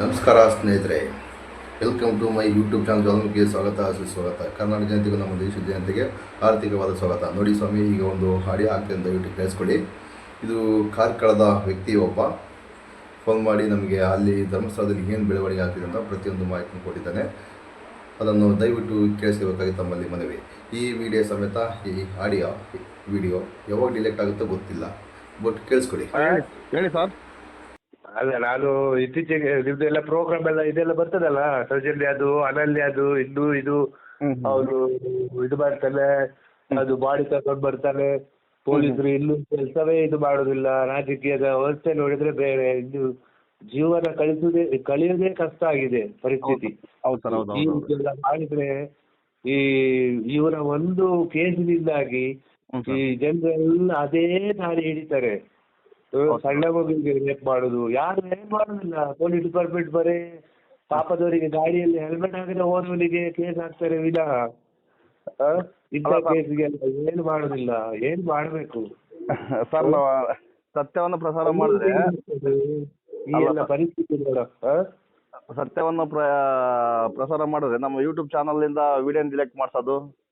ನಮಸ್ಕಾರ ಸ್ನೇಹಿತರೆ. Welcome to my YouTube channel ಚಾನಲ್ಗೆ ಸ್ವಾಗತ ಸುಸ್ವಾಗತ ಕರ್ನಾಟಕ ಜನತೆಗೂ ನಮ್ಮ ದೇಶದ ಜನತೆಗೆ ಆರ್ಥಿಕವಾದ ಸ್ವಾಗತ. ನೋಡಿ ಸ್ವಾಮಿ, ಈಗ ಒಂದು ಹಾಡಿಯೋ ಆಗ್ತದೆ ದಯವಿಟ್ಟು ಕೇಳಿಸ್ಕೊಳ್ಳಿ. ಇದು ಕಾರ್ಕಳದ ವ್ಯಕ್ತಿ ಒಬ್ಬ. ಫೋನ್ ಮಾಡಿ ನಮಗೆ ಅಲ್ಲಿ ಧರ್ಮಸ್ಥಳದಲ್ಲಿ ಏನು ಬೆಳವಣಿಗೆ ಆಗ್ತಿದೆ ಅಂತ ಪ್ರತಿಯೊಂದು ಮಾಹಿತಿ ಕೊಟ್ಟಿದ್ದಾನೆ. ಅದನ್ನು ದಯವಿಟ್ಟು ಕೇಳಿಸಬೇಕಾಗಿ ತಮ್ಮಲ್ಲಿ ಮನವಿ. ಈ ವಿಡಿಯೋ ಸಮೇತ ಈ ಆಡಿಯೋ ವಿಡಿಯೋ ಯಾವಾಗ ಡಿಲೆಕ್ಟ್ ಆಗುತ್ತೋ ಗೊತ್ತಿಲ್ಲ. ಬಟ್ ಕೇಳಿಸ್ಕೊಡಿ ಹೇಳಿ ಸರ್ ಅಲ್ಲ ನಾನು ಇತ್ತೀಚೆಗೆ ನಿಮ್ದೆಲ್ಲ ಪ್ರೋಗ್ರಾಮ್ ಎಲ್ಲ ಇದೆಲ್ಲ ಬರ್ತದಲ್ಲ ಸೌಜನ್ಯ ಅದು ಅನನ್ಯ ಅದು ಇದು ಇದು ಅವನು ಇದು ಮಾಡ್ತಾನೆ ಅದು ಬಾಡಿ ತಗೊಂಡು ಬರ್ತಾನೆ ಪೊಲೀಸರು ಇಲ್ಲೂ ಕೆಲಸವೇ ಇದು ಮಾಡೋದಿಲ್ಲ ರಾಜಕೀಯದ ವ್ಯವಸ್ಥೆ ನೋಡಿದ್ರೆ ಬೇರೆ ಇದು ಜೀವನ ಕಳಿಸುದೇ ಕಳಿಯೋದೇ ಕಷ್ಟ ಆಗಿದೆ ಪರಿಸ್ಥಿತಿ. ಮಾಡಿದ್ರೆ ಈ ಇವರ ಒಂದು ಕೇಸಿನಿಂದಾಗಿ ಈ ಜನರೆಲ್ಲ ಅದೇ ದಾರಿ ಹಿಡಿತಾರೆ. ಸಣ್ಣ ಮಗುವಿಗೆ ರೇಪ್ ಮಾಡುದು. ಯಾರು ಏನ್ ಮಾಡುದಿಲ್ಲ. ಪೊಲೀಸ್ ಡಿಪಾರ್ಟ್ಮೆಂಟ್ ಬರೀ ಪಾಪದವರಿಗೆ ಗಾಡಿಯಲ್ಲಿ ಹೆಲ್ಮೆಟ್ ಹಾಕದೆ ಹೋದವನಿಗೆ ಕೇಸ್ ಹಾಕ್ತಾರೆ ವಿನಃ. ಆ, ಇಂಥ. ಕೇಸ್ಗೆ ಏನು ಮಾಡುದಿಲ್ಲ. ಏನ್ ಮಾಡ್ಬೇಕು? ಸರ್ ನಾವು ಸತ್ಯವನ್ನು ಪ್ರಸಾರ ಮಾಡಿದ್ರೆ ಈ ಎಲ್ಲ ಪರಿಸ್ಥಿತಿ ನೋಡ ಆ? ಸತ್ಯವನ್ನು ಪ್ರ ಪ್ರಸಾರ ಮಾಡಿದ್ರೆ ನಮ್ಮ ಯೂಟ್ಯೂಬ್ ಇಂದ ವಿಡಿಯೋ ಡಿಲೆಕ್ಟ್ ಮಾಡ್ಸೋದು?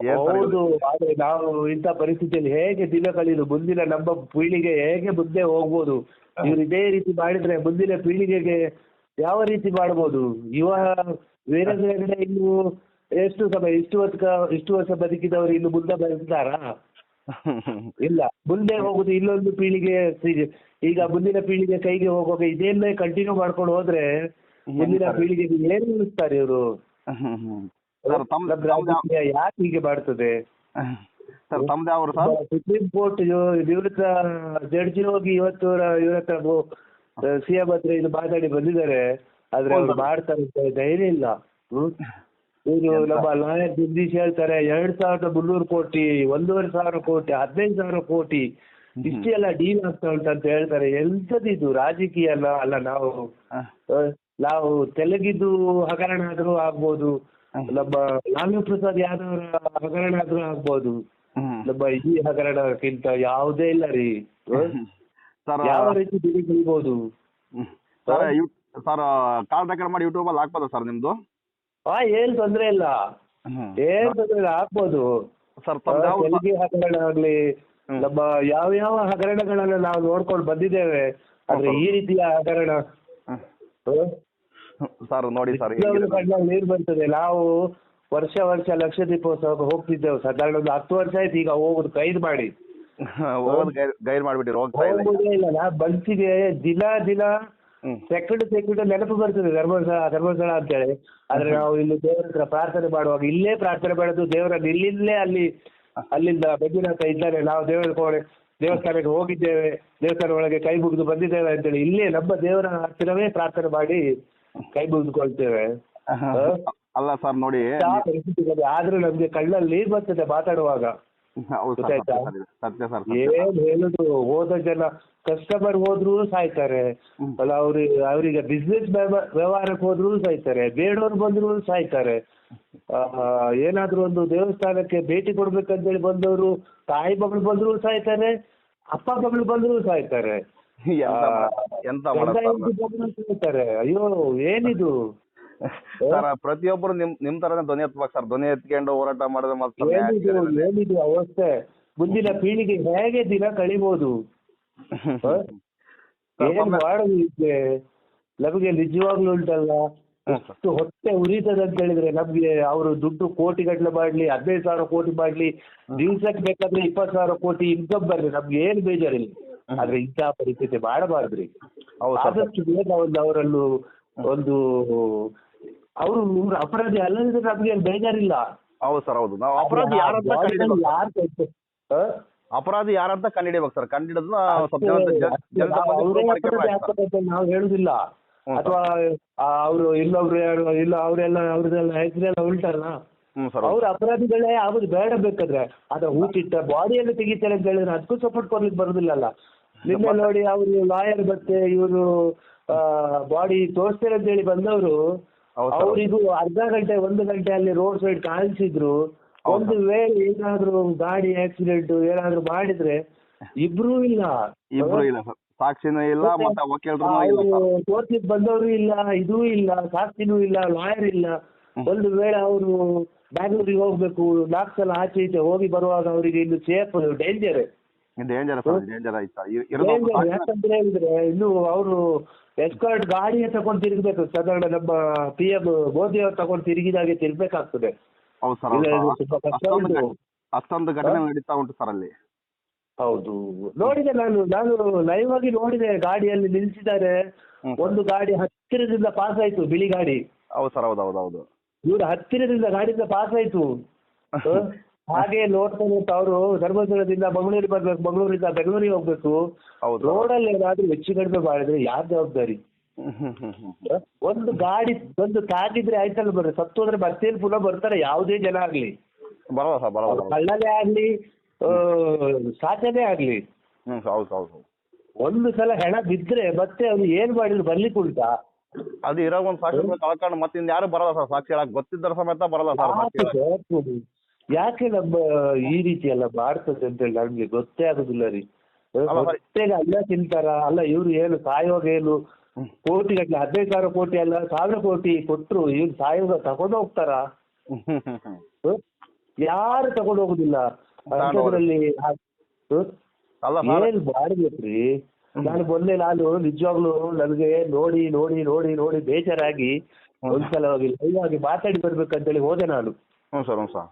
ಹೌದು ಆದ್ರೆ ನಾವು ಇಂಥ ಪರಿಸ್ಥಿತಿಯಲ್ಲಿ ಹೇಗೆ ದಿನ ಕಳೆಯುದು ಮುಂದಿನ ನಮ್ಮ ಪೀಳಿಗೆ ಹೇಗೆ ಮುಂದೆ ಹೋಗ್ಬೋದು? ಇವ್ರು ಇದೇ ರೀತಿ ಮಾಡಿದ್ರೆ ಮುಂದಿನ ಪೀಳಿಗೆಗೆ ಯಾವ ರೀತಿ ಮಾಡ್ಬೋದು? ಯುವ ಬೇರೆ ಬೇರೆ ಇನ್ನು ಎಷ್ಟು ಸಮಯ ಇಷ್ಟು ವರ್ಷ ಇಷ್ಟು ವರ್ಷ ಬದುಕಿದವರು ಇನ್ನು ಮುಂದೆ ಬದುಕ್ತಾರಾ ಇಲ್ಲ ಮುಂದೆ ಹೋಗುದು ಇಲ್ಲೊಂದು ಪೀಳಿಗೆ ಈಗ ಮುಂದಿನ ಪೀಳಿಗೆ ಕೈಗೆ ಹೋಗುವಾಗ ಇದನ್ನೇ ಕಂಟಿನ್ಯೂ ಮಾಡ್ಕೊಂಡು ಹೋದ್ರೆ ಮುಂದಿನ ಪೀಳಿಗೆಗೆ ಏನು ಇವರು? ಸರ್ ತಮ್ಮ ಯಾಕೆ ಹೀಗೆ ಬಾಡ್ತದೆ? ಸರ್ ತಮ್ದು ಸರ್? ಸುಪ್ರೀಂ ಕೋರ್ಟ್ ನಿವೃತ್ತ ಜಡ್ಜಿ ಹೋಗಿ ಇವತ್ತು ಇವ್ರ ಹತ್ರ ಸಿ ಎಂ ಹತ್ರ ಇದು ಮಾತಾಡಿ ಬಂದಿದ್ದಾರೆ. ಆದ್ರೆ ಅವ್ರು ಮಾಡ್ತಾರೆ ಅಂತ ಧೈರ್ಯ ಇಲ್ಲ. ಇದು ಇವರು ನಮ್ಮ ಲಾಯರ್ ಜಗದೀಶ್ ಹೇಳ್ತಾರೆ ಎರಡ್ ಸಾವಿರದ ಮುನ್ನೂರು ಕೋಟಿ ಒಂದೂವರೆ ಸಾವಿರ ಕೋಟಿ ಹದಿನೈದು ಸಾವಿರ ಕೋಟಿ ಇಷ್ಟೆಲ್ಲ ಡೀಲ್ ಆಗ್ತಾ ಉಂಟು ಅಂತ ಹೇಳ್ತಾರೆ. ಎಂಥದಿದು ರಾಜಕೀಯ ಅಲ್ಲ ಅಲ್ಲ ನಾವು ನಾವು ತೆಲುಗಿದ್ದು ಹಗರಣ ಆದ್ರೂ ಆಗ್ಬೋದು. ನಮ್ಮ ಲಾಲು ಪ್ರಸಾದ್ ಯಾದವ್ ಹಗರಣ ಆದ್ರೂ ಆಗ್ಬೋದು. ನಮ್ಮ ಈ ಹಗರಣಕ್ಕಿಂತ ಯಾವುದೇ ಇಲ್ಲ ರೀ. ಸರ್ ಯಾವ ರೀತಿ ಬೆಳೆ. ಸರ್ ಸರ್ ಕಾಲ್ ರೆಕಾರ್ಡ್ ಮಾಡಿ ಯೂಟ್ಯೂಬಲ್ಲಿ ಹಾಕ್ಬೋದಾ ಸರ್ ನಿಮ್ದು? ಹಾ ಏನ್ ತೊಂದ್ರೆ ಇಲ್ಲ. ಏನ್ ತೊಂದ್ರೆ ಇಲ್ಲ ಹಾಕ್ಬೋದು. ಸರ್ ತೆರಿಗೆ ಹಗರಣ ಆಗ್ಲಿ ನಮ್ಮ ಯಾವ ಯಾವ ಹಗರಣಗಳನ್ನ ನಾವು ನೋಡ್ಕೊಂಡು ಬಂದಿದ್ದೇವೆ ಆದ್ರೆ ಈ ರೀತಿಯ ಹಗರಣ? ಸರ್ ನೋಡಿ ಸರ್ ಕಣ್ಣಲ್ಲಿ ನೀರು ಬರ್ತದೆ. ನಾವು ವರ್ಷ ವರ್ಷ ಲಕ್ಷ ದೀಪೋತ್ಸವಕ್ಕೆ ಹೋಗ್ತಿದ್ದೆವು. ಸಾಧಾರಣ ಒಂದು ಹತ್ತು ವರ್ಷ ಆಯ್ತು ಈಗ ಹೋಗುದು ಕೈದು ಮಾಡಿ. ಹೋಗೋದು ಗೈರ್ ಮಾಡಿಬಿಟ್ಟಿರಿ ಹೋಗ್ತಾ ಇದೆ ಹೋಗುದೇ ಇಲ್ಲ. ನಾ ಬನ್ಸಿಗೆ ದಿನ ದಿನ. ಸೆಕೆಂಡ್ ಸೆಕೆಂಡ್ ನೆನಪು ಬರ್ತದೆ ಧರ್ಮಸ್ಥಳ ಧರ್ಮಸ್ಥಳ ಅಂತೇಳಿ. ಆದ್ರೆ ನಾವು ಇಲ್ಲಿ ದೇವರ ಹತ್ರ ಪ್ರಾರ್ಥನೆ ಮಾಡುವಾಗ ಇಲ್ಲೇ ಪ್ರಾರ್ಥನೆ ಮಾಡೋದು ದೇವರ ಇಲ್ಲಿಂದಲೇ ಅಲ್ಲಿ ಅಲ್ಲಿಂದ ಮಂಜುನಾಥ ಇದ್ದಾರೆ ನಾವು ದೇವರ ಕೋಣೆ ದೇವಸ್ಥಾನಕ್ಕೆ ಹೋಗಿದ್ದೇವೆ. ದೇವಸ್ಥಾನ ಒಳಗೆ ಕೈ ಮುಗಿದು ಬಂದಿದ್ದೇವೆ ಅಂತೇಳಿ. ಇಲ್ಲೇ ನಮ್ಮ ದೇವರ ಹತ್ತಿರವೇ ಪ್ರಾರ್ಥನೆ ಮಾಡಿ ಕೈ ಮುಗಿದುಕೊಳ್ತೇವೆ ಅಲ್ಲ ಸರ್ ನೋಡಿ ಆದ್ರೆ ನಮ್ಗೆ ಕಣ್ಣಲ್ಲಿ ನೀರು ಬರ್ತದೆ ಮಾತಾಡುವಾಗ. ಹೌದು ಸರ್ ಗೊತ್ತಾಯ್ತಾ? ಸತ್ಯ ಸರ್ ಸತ್ಯ ಸರ್ ಸತ್ಯ. ಏನ್ ಹೇಳುದು? ಹೋದ ಜನ ಕಸ್ಟಮರ್ ಹೋದ್ರು ಸಾಯ್ತಾರೆ. ಅಲ್ಲ ಅವ್ರಿಗೆ ಅವರಿಗೆ ಬಿಸ್ನೆಸ್ ವ್ಯವಹಾರಕ್ಕೆ ಹೋದ್ರು ಸಾಯ್ತಾರೆ. ಬೇಡವ್ರು ಬಂದ್ರು ಸಾಯ್ತಾರೆ. ಆ, ಏನಾದ್ರೂ ಒಂದು ದೇವಸ್ಥಾನಕ್ಕೆ ಭೇಟಿ ಕೊಡ್ಬೇಕಂತೇಳಿ ಬಂದವರು ತಾಯಿ ಮಗಳು ಬಂದ್ರು ಸಾಯ್ತಾರೆ ಅಪ್ಪ ಮಗಳು ಬಂದ್ರು ಸಾಯ್ತಾರೆ. ಎಂತ ಅಯ್ಯೋ ಏನಿದು? ಸರ್ ಪ್ರತಿಯೊಬ್ಬರು ನಿಮ್ ನಿಮ್ ತರನೇ ಧ್ವನಿ ಎತ್ತಬೇಕು ಸರ್. ಧ್ವನಿ ಎತ್ಕೊಂಡು ಹೋರಾಟ ಮಾಡಿದ್ರೆ ಮತ್ತೆ ಏನಿದು? ಅವಸ್ಥೆ. ಮುಂದಿನ ಪೀಳಿಗೆ ಹೇಗೆ ದಿನ ಕಳಿಬಹುದು ನಮಗೆ ನಿಜವಾಗ್ಲೂ ಉಂಟಲ್ಲ? ಎಷ್ಟು ಹೊಟ್ಟೆ ಉರಿತದೆ ಅಂತ ಹೇಳಿದ್ರೆ ನಮ್ಗೆ ಅವರು ದುಡ್ಡು ಕೋಟಿ ಗಟ್ಟಲೆ ಮಾಡ್ಲಿ ಹದಿನೈದು ಸಾವಿರ ಕೋಟಿ ಮಾಡ್ಲಿ ದಿವ್ಸಕ್ಕೆ ಬೇಕಾದ್ರೆ ಇಪ್ಪತ್ತು ಸಾವಿರ ಕೋಟಿ ಇನ್ಕಮ್ ಬರ್ಲಿ. ನಮ್ಗೆ ಏನ್ ಬೇಜಾರಿಲ್ಲ. ಆದ್ರೆ ಇಂಥ ಪರಿಸ್ಥಿತಿ ಮಾಡಬಾರ್ದ್ರಿ. ಆದಷ್ಟು ಬೇಗ ಒಂದು ಅವರನ್ನು ಒಂದು ಅವರು ಅಪರಾಧಿ ಅಲ್ಲದಿದ್ರೆ ನಮ್ಗೆ ಬೇಜಾರಿಲ್ಲ. ಹೌದು ಸರ್ ಹೌದು. ನಾವು ಅಪರಾಧಿ ಯಾರಂತ ಅಪರಾಧಿ ಯಾರಂತ ಕಂಡಿಡಿಬೇಕು ಸರ್. ಕಂಡಿಡಿದ್ನ ಸ್ವಲ್ಪ ಜನ ಜನ- ಜನರ ಮುಂದೆ ಅವರೇ prove ಮಾಡ್ಕೊಂಡ್ರೆ ಅಪರಾಧಿ ಆಯ್ತು ಸರ್. ಆಗ್ತಾರೆ ಅಂತ ನಾವು ಹೇಳುದಿಲ್ಲ. ಅಥವಾ ಅವರು ಇಲ್ಲೊಬ್ರು ಯಾರು ಇಲ್ಲ ಅವರೆಲ್ಲ ಅವ್ರದೆಲ್ಲ ಹೆಸರೆಲ್ಲ ಉಲ್ಟಲ್ಲ ಅವ್ರ ಅಪರಾಧಿಗಳೇ ಆಗುದು ಬೇಡ ಬೇಕಾದ್ರೆ. ಅದ ಹೂತಿಟ್ಟ ಬಾಡಿಯಲ್ಲಿ ತೆಗಿತಾರೆ ಅಂತ ಹೇಳಿದ್ರೆ ಅದಕ್ಕೂ ಸಪೋರ್ಟ್ ಕೊಡ್ಲಿಕ್ಕೆ ಬರುದಿಲ್ಲಲ್ಲ. ನಿನ್ನೆ ನೋಡಿ ಅವರು ಲಾಯರ್ ಮತ್ತೆ ಇವರು ಬಾಡಿ ಅಂತ ಹೇಳಿ ಬಂದವರು. ಅವರಿಗೂ ಅರ್ಧ ಗಂಟೆ ಒಂದು ಗಂಟೆ ಅಲ್ಲಿ ರೋಡ್ ಸೈಡ್ ಕಾಣಿಸಿದ್ರು. ಒಂದು ವೇಳೆ ಏನಾದ್ರು ಗಾಡಿ ಆಕ್ಸಿಡೆಂಟ್ ಏನಾದ್ರೂ ಮಾಡಿದ್ರೆ ಇಬ್ರು ಇಲ್ಲ. ಇಬ್ರು ಇಲ್ಲ ಸಾಕ್ಷಿನೂ ಇಲ್ಲ ಮತ್ತೆ ವಕೀಲರು ಇಲ್ಲ ಕೋರ್ಟ್ ಸರ್. ಕೋರ್ಟಿಗೆ ಬಂದವರು ಇಲ್ಲ ಇದೂ ಇಲ್ಲ ಸಾಕ್ಷಿನೂ ಇಲ್ಲ ಲಾಯರ್ ಇಲ್ಲ. ಒಂದು ವೇಳೆ ಅವರು ಬ್ಯಾಂಗ್ಳೂರಿಗೆ ಹೋಗ್ಬೇಕು ನಾಲ್ಕು ಸಲ ಆಚೆ ಈಚೆ ಹೋಗಿ ಬರುವಾಗ ಅವರಿಗೆ ಇನ್ನು safe danger danger sir danger ಆಯ್ತು? ಸರ್ ಇರೋದು ಒಬ್ಬ ಡೇಂಜರ್ ಯಾಕಂದ್ರೆ ಹೇಳಿದ್ರೆ ಇನ್ನು ಅವರು ಎಸ್ಕಾರ್ಟ್ ಗಾಡಿ ತಗೊಂಡು ತಿರುಗಬೇಕು. ಸಾಧಾರಣ ನಮ್ಮ ಪಿ ಎಂ ಮೋದಿ ಅವರು ತಗೊಂಡು ತಿರುಗಿದಾಗೆ ತಿರ್ಬೇಕಾಗ್ತದೆ ಹೌದು ಸರ್ ಇಲ್ಲ, ಇದು ಸ್ವಲ್ಪ ಕಷ್ಟ ಅಷ್ಟೊಂದು ಉಂಟು. ಅಷ್ಟೊಂದು ಘಟನೆ ನಡೀತಾ ಉಂಟು ಸರ್ ಅಲ್ಲಿ. ಹೌದು. ನೋಡಿದೆ ನಾನು ನಾನು ಲೈವ್ ಆಗಿ ನೋಡಿದೆ ಗಾಡಿಯಲ್ಲಿ ನಿಲ್ಸಿದ್ದಾರೆ. ಹ್ಮ್. ಒಂದು ಗಾಡಿ ಹತ್ತಿರದಿಂದ ಪಾಸ್ ಆಯ್ತು ಬಿಳಿ ಗಾಡಿ. ಹೌದು ಸರ್ ಹೌದು ಹೌದು ಹೌದು. ಇವ್ರು ಹತ್ತಿರದಿಂದ ಗಾಡಿಯಿಂದ ಪಾಸ್ ಆಯ್ತು. ಹ? ಹಾಗೆ ನೋಡ್ತಾ ನೋಡ್ತಾ ಅವರು ಧರ್ಮಸ್ಥಳದಿಂದ ಮಂಗಳೂರಿಗೆ ಬರ್ಬೇಕು ಮಂಗಳೂರಿಂದ ಬೆಂಗಳೂರಿಗೆ ಹೋಗ್ಬೇಕು. ಹೌದು. ರೋಡಲ್ಲಿ ಏನಾದ್ರೂ ಹೆಚ್ಚು ಕಡಿಮೆ ಮಾಡಿದ್ರೆ ಯಾರ್ ಜವಾಬ್ದಾರಿ? ಒಂದು ಗಾಡಿ ಒಂದು ತಾಗಿದ್ರೆ ಆಯ್ತಲ್ಲ ಬರ್ರಿ ಸತ್ತು ಅಂದ್ರೆ ಬರ್ತೇನೆ ಪುನಃ ಬರ್ತಾರೆ ಯಾವುದೇ ಜನ ಆಗ್ಲಿ. ಕಳ್ಳನೇ ಆಗ್ಲಿ ಸಾಚನೇ ಆಗ್ಲಿ. ಒಂದು ಸಲ ಹೆಣ ಬಿದ್ರೆ ಮತ್ತೆ ಅವ್ನು ಏನ್ ಮಾಡಿದ್ರು ಬರ್ಲಿಕ್ಕೆ ಉಂಟಾ ಅದು ಇರೋ ಒಂದು ಸಾಕ್ಷಿ ಕಳ್ಕೊಂಡು ಮತ್ತೆ ಇನ್ನು ಯಾರು ಬರಲ್ಲ ಸರ್ ಸಾಕ್ಷಿ ಗೊತ್ತಿದ್ದರ ಸಮೇತ ಬರಲ್ಲ ಸರ್? ಯಾಕೆ ನಮ್ಮ ಈ ರೀತಿ ಎಲ್ಲ ಮಾಡ್ತದೆ ಅಂತೇಳಿ ನಮ್ಗೆ ಗೊತ್ತೇ ಆಗುದಿಲ್ಲ ರೀ. ಅಲ್ಲ. ಹೊಟ್ಟೆಗೆ ತಿಂತಾರ? ಅಲ್ಲ ಇವ್ರು ಏನು ಸಾಯೋಗ ಏನು? ಕೋಟಿ ಗಟ್ಟಲೆ ಹದಿನೈದು ಸಾವಿರ ಕೋಟಿ ಅಲ್ಲ ಸಾವಿರ ಕೋಟಿ ಕೊಟ್ರು ಇವ್ರು ಸಾಯೋಗ ತಗೊಂಡು ಹೋಗ್ತಾರ? ಯಾರು ತಗೊಂಡು ಹೋಗುದಿಲ್ಲ? ಅಂತದ್ರಲ್ಲಿ ಏನ್ ಮಾಡ್ಬೇಕ್ರಿ ನಾನು ಮೊನ್ನೆ ನಾನು ನಿಜವಾಗ್ಲು ನನಗೆ ನೋಡಿ ನೋಡಿ ನೋಡಿ ನೋಡಿ ಬೇಜಾರಾಗಿ ಒಂದ್ಸಲವಾಗಿ ಲೈವ್ ಆಗಿ ಮಾತಾಡಿ ಬರ್ಬೇಕಂತೇಳಿ ಹೋದೆ ನಾನು. ಹ್ಞೂ ಸರ್ ಹ್ಞೂ ಸರ್.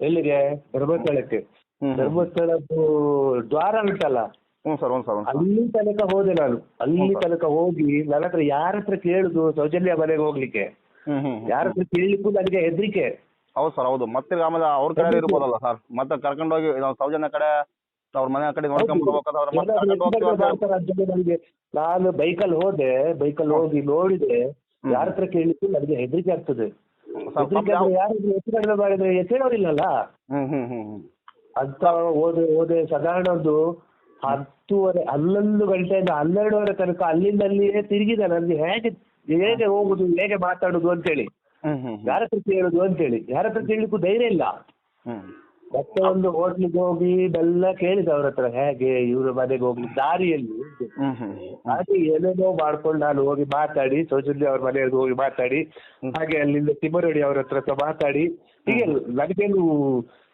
ಎಲ್ಲಿಗೆ? ಧರ್ಮಸ್ಥಳಕ್ಕೆ. ಧರ್ಮಸ್ಥಳದ್ದು ದ್ವಾರ ಉಂಟಲ್ಲ? ಹ್ಞೂ ಸರ್ ಹ್ಞೂ ಸರ್ ಅಲ್ಲಿ ತನಕ ಹೋದೆ ನಾನು. ಅಲ್ಲಿ ತನಕ ಹೋಗಿ ನನ್ನ ಹತ್ರ ಯಾರ ಹತ್ರ ಕೇಳುದು ಸೌಜನ್ಯ ಮನೆಗೆ ಹೋಗ್ಲಿಕ್ಕೆ. ಯಾರ ಹತ್ರ ಕೇಳಲಿಕ್ಕೂ ನನಗೆ ಹೆದರಿಕೆ. ಹೌದು ಸರ್ ಹೌದು. ಮತ್ತೆ ಆಮೇಲೆ ಅವ್ರ ಕಡೆ ಇರ್ಬೋದಲ್ಲ ಸರ್? ಮತ್ತೆ ಕರ್ಕೊಂಡೋಗಿ ನಾವು ಸೌಜನ್ಯ ಕಡೆ ಅವ್ರ ಮನೆ ಕಡೆ ನನಗೆ ನಾನು ಬೈಕಲ್ಲಿ ಹೋದೆ ಬೈಕಲ್ಲಿ ಹೋಗಿ ನೋಡಿದೆ ಯಾರ ಹತ್ರ ಕೇಳಲಿಕ್ಕೂ ನನಗೆ ಹೆದರಿಕೆ ಆಗ್ತದೆ. ಹೆಚ್ಚು ಕಡಿಮೆ ಮಾಡಿದ್ರೆ ಎತ್ತೇಳೋರಿಲ್ಲಲ್ಲ ಹ್ಮ್ ಹ್ಮ್ ಹ್ಮ್ ಹ್ಮ್. ಅಂತ ಓದೆ ಓದೆ ಸಾಧಾರಣ ಒಂದು ಹತ್ತೂವರೆ ಹನ್ನೊಂದು ಗಂಟೆಯಿಂದ ಹನ್ನೆರಡುವರೆ ತನಕ ಅಲ್ಲಿಂದ ಅಲ್ಲಿಯೇ ತಿರುಗಿದೆ ನನಗೆ ಹೇಗೆ ಹೇಗೆ ಹೋಗುದು ಹೇಗೆ ಮಾತಾಡುದು ಅಂತೇಳಿ. ಹ್ಮ್ ಹ್ಮ್. ಯಾರ ಹತ್ರ ಕೇಳುದು ಅಂತೇಳಿ. ಯಾರ ಹತ್ರ ಕೇಳಲಿಕ್ಕೂ ಧೈರ್ಯ ಇಲ್ಲ. ಹ್ಮ್. ಮತ್ತೆ ಒಂದು ಹೋಟ್ಲಿಗೆ ಹೋಗಿ ಇದೆಲ್ಲ ಕೇಳಿದ ಅವ್ರ ಹತ್ರ ಹೇಗೆ ಇವ್ರ ಮನೆಗೆ ಹೋಗ್ಲಿ ದಾರಿಯಲ್ಲಿ ಹಾಗೆ ಏನೇನೋ ಮಾಡ್ಕೊಂಡು ನಾನು ಹೋಗಿ ಮಾತಾಡಿ ಸೌಜನ್ಯ ಅವ್ರ ಮನೆಗೆ ಹೋಗಿ ಮಾತಾಡಿ ಹಾಗೆ ಅಲ್ಲಿಂದ ತಿಮ್ಮರಡಿ ಅವ್ರ ಹತ್ರ ಸಹ ಮಾತಾಡಿ. ಹೀಗೆ ನನಗೇನು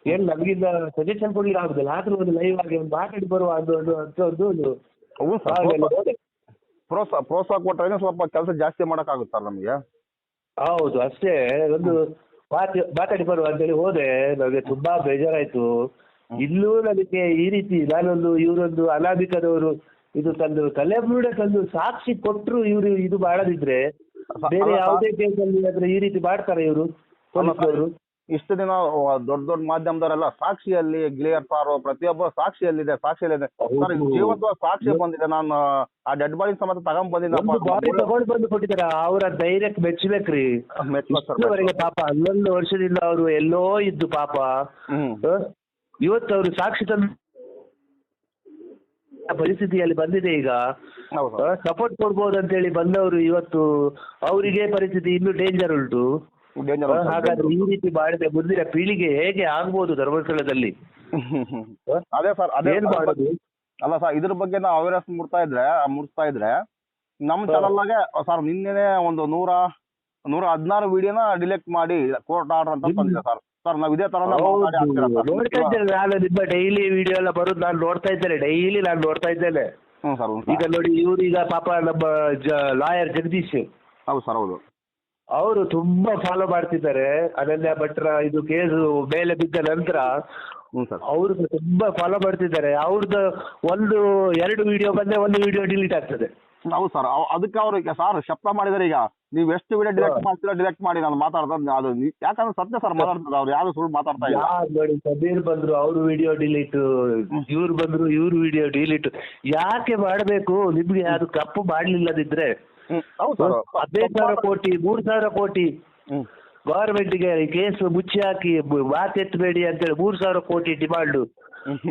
ಏನು ನಮಗಿಂದ ಸಜೆಷನ್ ಕೊಡ್ಲಿಕ್ಕೆ ಆಗುದಿಲ್ಲ. ಆದ್ರೂ ಒಂದು ಲೈವ್ ಆಗಿ ಒಂದು ಮಾತಾಡಿ ಬರುವ ಅದು ಅದು ಅಂತ ಒಂದು. ಪ್ರೋತ್ಸಾಹ ಪ್ರೋತ್ಸಾಹ ಕೊಟ್ಟರೆ ಸ್ವಲ್ಪ ಕೆಲಸ ಜಾಸ್ತಿ ಮಾಡಕ್ ಆಗುತ್ತಲ್ಲ ನಮಗೆ? ಹೌದು ಅಷ್ಟೇ. ಒಂದು ಮಾತು ಮಾತಾಡಿ ಬರುವ ಅಂತೇಳಿ ಹೋದೆ. ನನಗೆ ತುಂಬಾ ಬೇಜಾರಾಯ್ತು. ಇಲ್ಲೂ ನನಗೆ ಈ ರೀತಿ ನಾನೊಂದು ಇವರೊಂದು ಅನಾಮಿಕದವರು ಇದು ತಂದು ತಲೆಬುರುಡೆ ತಂದು ಸಾಕ್ಷಿ ಕೊಟ್ಟರು ಇವರು ಇದು ಮಾಡದಿದ್ರೆ ಬೇರೆ ಯಾವುದೇ ಕೇಸಲ್ಲಿ ಆದ್ರೆ ಈ ರೀತಿ ಮಾಡ್ತಾರೆ ಇವರು ಪೊಲೀಸ್ನವರು. ಇಷ್ಟು ದಿನ ದೊಡ್ಡ ದೊಡ್ಡ ಮಾಧ್ಯಮದವರೆಲ್ಲ ಸಾಕ್ಷಿಯಲ್ಲಿ ಗಿಳಿಯರ್ ಸಾರು ಪ್ರತಿಯೊಬ್ಬ ಸಾಕ್ಷಿಯಲ್ಲಿದೆ ಸಾಕ್ಷಿಯಲ್ಲಿದೆ. ಸರ್ ಜೀವಂತ ಸಾಕ್ಷಿ ಬಂದಿದೆ. ನಾನು ಆ ಡೆಡ್ ಬಾಡಿ ಸಮೇತ ತಗೊಂಡ್ ಬಂದಿದ್ದೆ. ತಗೊಂಡ್ ಬಂದು ಕೊಟ್ಟಿದ್ದಾರೆ. ಅವರ ಧೈರ್ಯಕ್ಕೆ ಮೆಚ್ಚಬೇಕ್ರಿ. ಇಷ್ಟುವರೆಗೆ ಪಾಪ ಹನ್ನೊಂದು ವರ್ಷದಿಂದ ಅವರು ಎಲ್ಲೋ ಇದ್ದು ಪಾಪ. ಇವತ್ತು ಅವರು ಸಾಕ್ಷಿ ತಂದು ಪರಿಸ್ಥಿತಿಯಲ್ಲಿ ಬಂದಿದೆ ಈಗ. ಸಪೋರ್ಟ್ ಕೊಡ್ಬೋದು ಅಂತೇಳಿ ಬಂದವರು ಇವತ್ತು. ಅವರಿಗೆ ಪರಿಸ್ಥಿತಿ ಇನ್ನೂ ಡೇಂಜರ್ ಉಂಟು. ಹಾಗಾದ್ರೆ ಈ ರೀತಿ ಮಾಡಿದ್ರೆ ಮುಂದಿನ ಪೀಳಿಗೆ ಹೇಗೆ ಆಗ್ಬೋದು ಧರ್ಮಸ್ಥಳದಲ್ಲಿ? ಅದೇ ಸರ್ ಅದೇ ಏನ್ ಮಾಡೋದು? ಅಲ್ಲ ಸರ್ ಇದ್ರ ಬಗ್ಗೆ ನಾವು ಅವೇರ್ನೆಸ್ ಮೂಡ್ತಾ ಇದ್ರೆ ಮೂಡಿಸ್ತಾ ಇದ್ರೆ ನಮ್ಮ ಚಾನಲ್ನಾಗೆ ಸರ್ ನಿನ್ನೆನೆ ಒಂದು ನೂರ ನೂರ ಹದಿನಾರು ವಿಡಿಯೋನ ಡಿಲೆಕ್ಟ್ ಮಾಡಿ ಕೋರ್ಟ್ ಆರ್ಡರ್ ಅಂತ ಬಂದಿದೆ ಸರ್ ಸರ್ ನಾವು ಇದೇ ತರ ನೋಡ್ತಾ ಇದ್ದೇನೆ ನಾನು ನಿಮ್ಮ ಡೈಲಿ ವಿಡಿಯೋ ಎಲ್ಲ ಬರೋದು ನಾನು ನೋಡ್ತಾ ಇದ್ದೇನೆ ಡೈಲಿ ನಾನು ನೋಡ್ತಾ ಇದ್ದೇನೆ. ಹ್ಞೂ ಸರ್ ಈಗ ನೋಡಿ ಇವ್ರು ಈಗ ಪಾಪ ನಮ್ಮ ಲಾಯರ್ ಜಗದೀಶ್. ಹೌದು ಸರ್ ಹೌದು. ಅವರು ತುಂಬಾ ಫಾಲೋ ಮಾಡ್ತಿದ್ದಾರೆ. ಅನನ್ಯ ಭಟ್ರ ಇದು ಕೇಸು ಮೇಲೆ ಬಿದ್ದ ನಂತರ ಹ್ಞೂ ಸರ್. ತುಂಬಾ ಫಾಲೋ ಮಾಡ್ತಿದ್ದಾರೆ. ಅವ್ರದ್ದು ಒಂದು ಎರಡು ವಿಡಿಯೋ ಬಂದ್ರೆ ಒಂದು ವಿಡಿಯೋ ಡಿಲೀಟ್ ಆಗ್ತದೆ. ಹೌದು ಸರ್. ಅದಕ್ಕೆ ಅವರು ಸರ್ ಶಬ್ದ ಮಾಡಿದಾರೆ ಈಗ. ನೀವು ಎಷ್ಟು ವಿಡಿಯೋ ಡಿಲೆಕ್ಟ್ ಮಾಡ್ತೀರಾ ಡಿಲೆಕ್ಟ್ ಮಾಡಿ ನಾನು ಮಾತಾಡ್ತಾ ಅದು ನೀ- ಯಾಕಂದ್ರೆ ಸತ್ಯ ಸರ್ ಮಾತಾಡ್ತಾರೆ ಅವ್ರು ಯಾರು ಸುಳ್ಳು ಮಾತಾಡ್ತಾ ಇಲ್ಲ. ಯಾರು ನೋಡಿ ಸಮೀರ್ ಬಂದ್ರು ಅವ್ರ ವಿಡಿಯೋ ಡಿಲೀಟ್ ಇವ್ರು ಬಂದ್ರು ಇವ್ರ ವಿಡಿಯೋ ಡಿಲೀಟ್ ಯಾಕೆ ಮಾಡಬೇಕು? ನಿಮ್ಗೆ ಯಾರು ತಪ್ಪು ಮಾಡ್ಲಿಲ್ಲದಿದ್ರೆ. ಹೌದು ಸರ್. ಹದಿನೈದು ಸಾವಿರ ಕೋಟಿ ಮೂರು ಸಾವಿರ ಕೋಟಿ. ಹ್ಮ್. ಗವರ್ಮೆಂಟ್ಗೆ ಕೇಸ್ ಮುಚ್ಚಿ ಹಾಕಿ ಮಾತೆತ್ತಬೇಡಿ ಅಂತೇಳಿ ಮೂರು ಸಾವಿರ ಕೋಟಿ ಡಿಮಾಂಡ್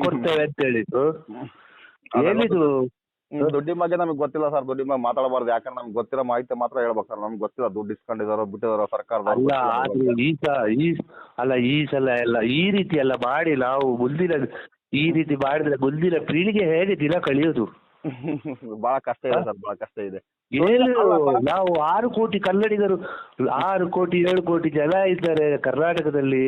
ಕೊಡ್ತೇವೆ ಅಂತೇಳಿ. ಹೇಳಿದ್ದು ಏನಿದು? ಹ್ಮ್, ದುಡ್ಡಿನ ಬಗ್ಗೆ ನಮಗೆ ಗೊತ್ತಿಲ್ಲ ಸರ್. ದುಡ್ಡಿನ ಬಗ್ಗೆ ಮಾತಾಡಬಾರ್ದು. ಯಾಕಂದ್ರೆ ನಮ್ಗೆ ಗೊತ್ತಿರೋ ಮಾಹಿತಿ ಮಾತ್ರ ಹೇಳ್ಬೇಕು ಸರ್. ನಮ್ಗೆ ಗೊತ್ತಿಲ್ಲ. ದುಡ್ಡು ಇಸ್ಕೊಂಡಿದಾರೋ ಬಿಟ್ಟಿದಾರೋ ಸರ್ಕಾರ ಅಲ್ಲ ಗೊತ್ತಿಲ್ಲ ಆದ್ರೆ ಈ ಸ ಈ ಅಲ್ಲ ಈ ಸಲ ಎಲ್ಲ ಈ ರೀತಿ ಎಲ್ಲ ಮಾಡಿ ನಾವು ಮುಂದಿನ ಈ ರೀತಿ ಮಾಡಿದ್ರೆ ಮುಂದಿನ ಪೀಳಿಗೆ ಹೇಗೆ ದಿನ ಕಳೆಯೋದು? ಬಹಳ ಕಷ್ಟ ಇದೆ ಸರ್ ಬಹಳ ಕಷ್ಟ ಇದೆ. ಏನು ನಾವು ಆರು ಕೋಟಿ ಕನ್ನಡಿಗರು ಆರು ಕೋಟಿ ಏಳು ಕೋಟಿ ಜನ ಇದ್ದಾರೆ ಕರ್ನಾಟಕದಲ್ಲಿ.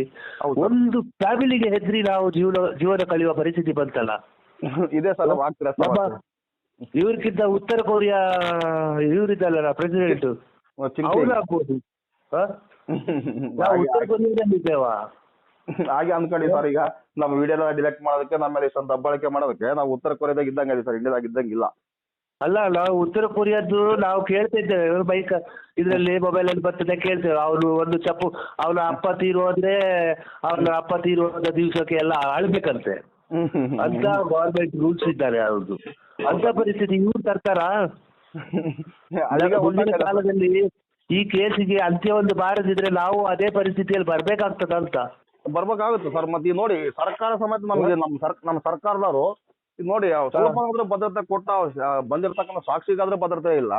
ಒಂದು ಫ್ಯಾಮಿಲಿಗೆ ಹೆದ್ರಿ ನಾವು ಜೀವನ ಜೀವನ ಕಳೆಯುವ ಪರಿಸ್ಥಿತಿ ಬಂತಲ್ಲ. ಇದೆ ಸರ್ ಇವ್ರಿಗಿಂತ ಉತ್ತರ ಕೊರಿಯಾ ಇವರಿದ್ದಲ್ಲ ಪ್ರೆಸಿಡೆಂಟ್ ಅವ್ರು ಆಗ್ಬೋದು. ಉತ್ತರ ನಾವು ಉತ್ತರ ಕೊರಿಯಾದಲ್ಲಿದ್ದೇವಾ? ಹಾಗೆ ಅನ್ಕೊಂಡಿ ಸರ್ ಈಗ ನಮ್ಮ ವಿಡಿಯೋ ಡಿಲೆಕ್ಟ್ ಮಾಡೋದಕ್ಕೆ ನಮ್ಮ ಮೇಲೆ ಇಷ್ಟೊಂದು ದಬ್ಬಳಿಕೆ ಮಾಡೋದಕ್ಕೆ ನಾವು ಉತ್ತರ ಕೊರಿಯಾದಾಗ ಇದ್ದಂಗೆ ಇದೆ ಸರ್ ಇಂಡಿಯಾದಾಗ ಇದ್ದಂಗಿಲ್ಲ. ಅಲ್ಲ ನಾವು ಉತ್ತರ ಕೊರಿಯಾದ್ದು ನಾವು ಕೇಳ್ತಾ ಇದ್ದೇವೆ ಬೈಕ್ ಇದರಲ್ಲಿ ಮೊಬೈಲ್ ಅಲ್ಲಿ ಬರ್ತದೆ ಕೇಳ್ತೇವೆ. ಅವನು ಒಂದು ಚಪ್ಪು ಅವನ ಅಪ್ಪ ತೀರೋದ್ರೆ ಅವನ ಅಪ್ಪ ತೀರೋದ ದಿವಸಕ್ಕೆ ಎಲ್ಲ ಆಳ್ಬೇಕಂತೆ. ಅಂತ ಗೌರ್ಮೆಂಟ್ ರೂಲ್ಸ್ ಇದ್ದಾರೆ ಅವ್ರದ್ದು ಅಂತ ಪರಿಸ್ಥಿತಿ. ಇವ್ರು ತರ್ತಾರ ಮುಂದಿನ ಕಾಲದಲ್ಲಿ ಈ ಕೇಸಿಗೆ ಅಂತ್ಯ ಒಂದು ಬಾರದಿದ್ರೆ ನಾವು ಅದೇ ಪರಿಸ್ಥಿತಿಯಲ್ಲಿ ಬರ್ಬೇಕಾಗ್ತದ ಅಂತ ಬರ್ಬೇಕಾಗುತ್ತೆ ಸರ್. ಮತ್ತೆ ಈಗ ನೋಡಿ ಸರ್ಕಾರ ಸಮೇತ ನಮ್ಗೆ ನಮ್ಮ ಸರ್ ನಮ್ಮ ಸರ್ಕಾರದವರು ಈಗ ನೋಡಿ ಸ್ವಲ್ಪ ಆದ್ರೂ ಭದ್ರತೆ ಕೊಟ್ಟ ಬಂದಿರತಕ್ಕಂಥ ಸಾಕ್ಷಿಗಾದ್ರೂ ಭದ್ರತೆ ಇಲ್ಲ.